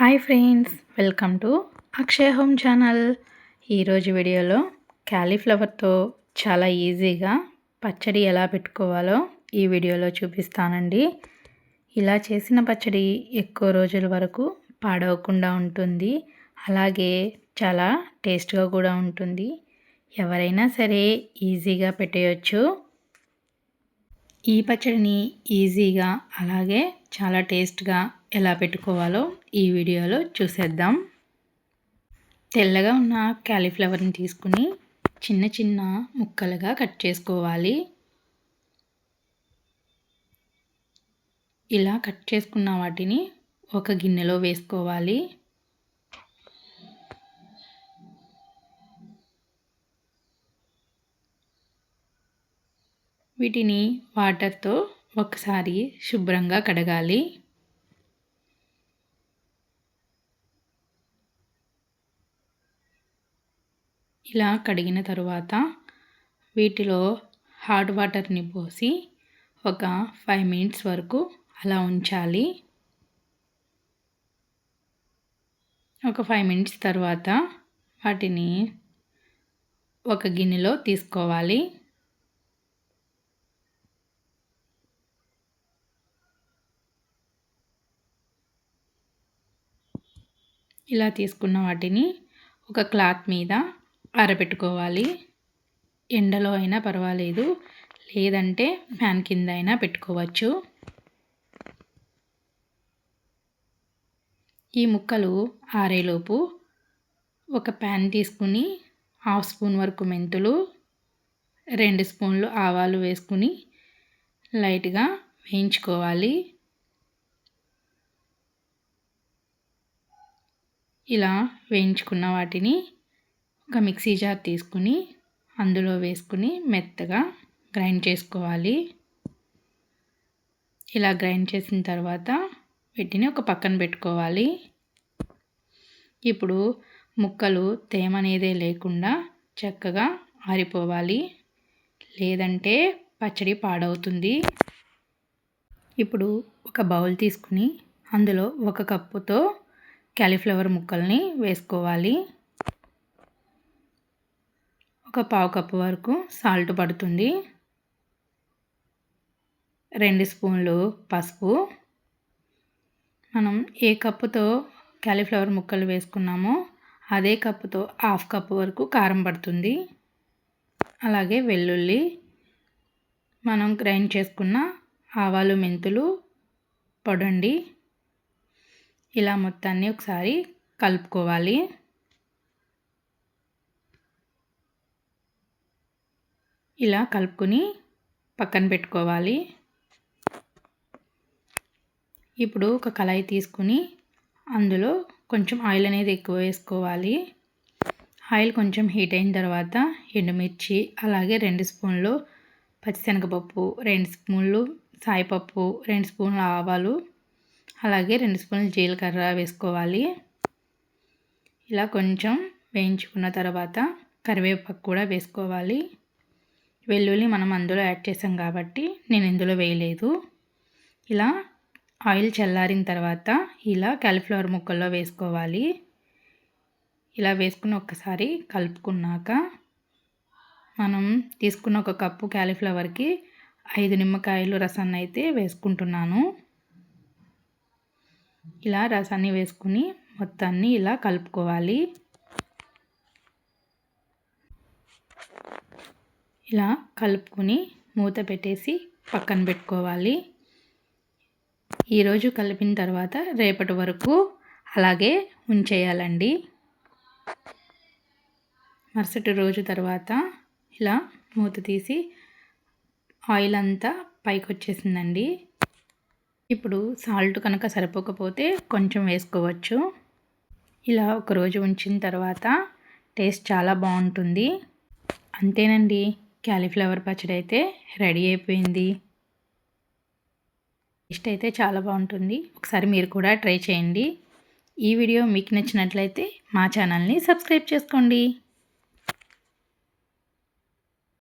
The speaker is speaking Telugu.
Hi friends welcome to Akshaya home channel. ఈరోజు వీడియోలో క్యాలీఫ్లవర్తో చాలా ఈజీగా పచ్చడి ఎలా పెట్టుకోవాలో ఈ వీడియోలో చూపిస్తానండి. ఇలా చేసిన పచ్చడి ఎక్కువ రోజుల వరకు పాడవకుండా ఉంటుంది. అలాగే చాలా టేస్ట్గా కూడా ఉంటుంది. ఎవరైనా సరే ఈజీగా పెట్టేయచ్చు. ఈ పచ్చడిని ఈజీగా అలాగే చాలా టేస్ట్గా ఎలా పెట్టుకోవాలో ఈ వీడియోలో చూసేద్దాం. తెల్లగా ఉన్న క్యాలీఫ్లవర్ని తీసుకుని చిన్న చిన్న ముక్కలుగా కట్ చేసుకోవాలి. ఇలా కట్ చేసుకున్న వాటిని ఒక గిన్నెలో వేసుకోవాలి. వీటిని వాటర్తో ఒకసారి శుభ్రంగా కడగాలి. ఇలా కడిగిన తరువాత వీటిలో హాట్ వాటర్ని పోసి ఒక ఫైవ్ మినిట్స్ వరకు అలా ఉంచాలి. ఒక ఫైవ్ మినిట్స్ తర్వాత వాటిని ఒక గిన్నెలో తీసుకోవాలి. ఇలా తీసుకున్న వాటిని ఒక క్లాత్ మీద ఆరబెట్టుకోవాలి ఎండలో అయినా పర్వాలేదు. లేదంటే ఫ్యాన్ కింద అయినా పెట్టుకోవచ్చు. ఈ ముక్కలు ఆరేలోపు ఒక ప్యాన్ తీసుకుని హాఫ్ స్పూన్ వరకు మెంతులు రెండు స్పూన్లు ఆవాలు వేసుకుని లైట్గా వేయించుకోవాలి. ఇలా వేయించుకున్న వాటిని ఒక మిక్సీ జార్ తీసుకుని అందులో వేసుకుని మెత్తగా గ్రైండ్ చేసుకోవాలి. ఇలా గ్రైండ్ చేసిన తర్వాత వీటిని ఒక పక్కన పెట్టుకోవాలి. ఇప్పుడు ముక్కలు తేమ అనేదే లేకుండా చక్కగా ఆరిపోవాలి. లేదంటే పచ్చడి పాడవుతుంది. ఇప్పుడు ఒక బౌల్ తీసుకుని అందులో ఒక కప్పుతో క్యాలీఫ్లవర్ ముక్కల్ని వేసుకోవాలి. ఒక పావు కప్పు వరకు సాల్ట్ పడుతుంది. రెండు స్పూన్లు పసుపు. మనం ఏ కప్పుతో క్యాలీఫ్లవర్ ముక్కలు వేసుకున్నామో అదే కప్పుతో హాఫ్ కప్పు వరకు కారం పడుతుంది. అలాగే వెల్లుల్లి. మనం గ్రైండ్ చేసుకున్న ఆవాలు మెంతులు పొడండి. ఇలా మొత్తాన్ని ఒకసారి కలుపుకోవాలి. ఇలా కలుపుకొని పక్కన పెట్టుకోవాలి. ఇప్పుడు ఒక కళాయి తీసుకుని అందులో కొంచెం ఆయిల్ అనేది ఎక్కువ వేసుకోవాలి. ఆయిల్ కొంచెం హీట్ అయిన తర్వాత ఎండుమిర్చి అలాగే రెండు స్పూన్లు పచ్చిశనగపప్పు రెండు స్పూన్లు సాయిపప్పు రెండు స్పూన్లు ఆవాలు అలాగే రెండు స్పూన్లు జీలకర్ర వేసుకోవాలి. ఇలా కొంచెం వేయించుకున్న తర్వాత కరివేపాకు కూడా వేసుకోవాలి. వెల్లుల్లి మనం అందులో యాడ్ చేసాం కాబట్టి నేను ఇందులో వేయలేదు. ఇలా ఆయిల్ చల్లారిన తర్వాత ఇలా క్యాలిఫ్లవర్ ముక్కల్లో వేసుకోవాలి. ఇలా వేసుకుని ఒక్కసారి కలుపుకున్నాక మనం తీసుకున్న ఒక కప్పు క్యాలీఫ్లవర్కి ఐదు నిమ్మకాయలు రసాన్ని అయితే వేసుకుంటున్నాను. ఇలా రసాన్ని వేసుకుని మొత్తాన్ని ఇలా కలుపుకోవాలి. ఇలా కలుపుకొని మూత పెట్టేసి పక్కన పెట్టుకోవాలి. ఈరోజు కలిపిన తర్వాత రేపటి వరకు అలాగే ఉంచేయాలండి. మరుసటి రోజు తర్వాత ఇలా మూత తీసి ఆయిల్ అంతా పైకి వచ్చేసిందండి. ఇప్పుడు సాల్ట్ కనుక సరిపోకపోతే కొంచెం వేసుకోవచ్చు. ఇలా ఒకరోజు ఉంచిన తర్వాత టేస్ట్ చాలా బాగుంటుంది. అంతేనండి. క్యాలీఫ్లవర్ పచ్చడి అయితే రెడీ అయిపోయింది. టేస్ట్ అయితే చాలా బాగుంటుంది. ఒకసారి మీరు కూడా ట్రై చేయండి. ఈ వీడియో మీకు నచ్చినట్లయితే మా ఛానల్ని సబ్స్క్రైబ్ చేసుకోండి.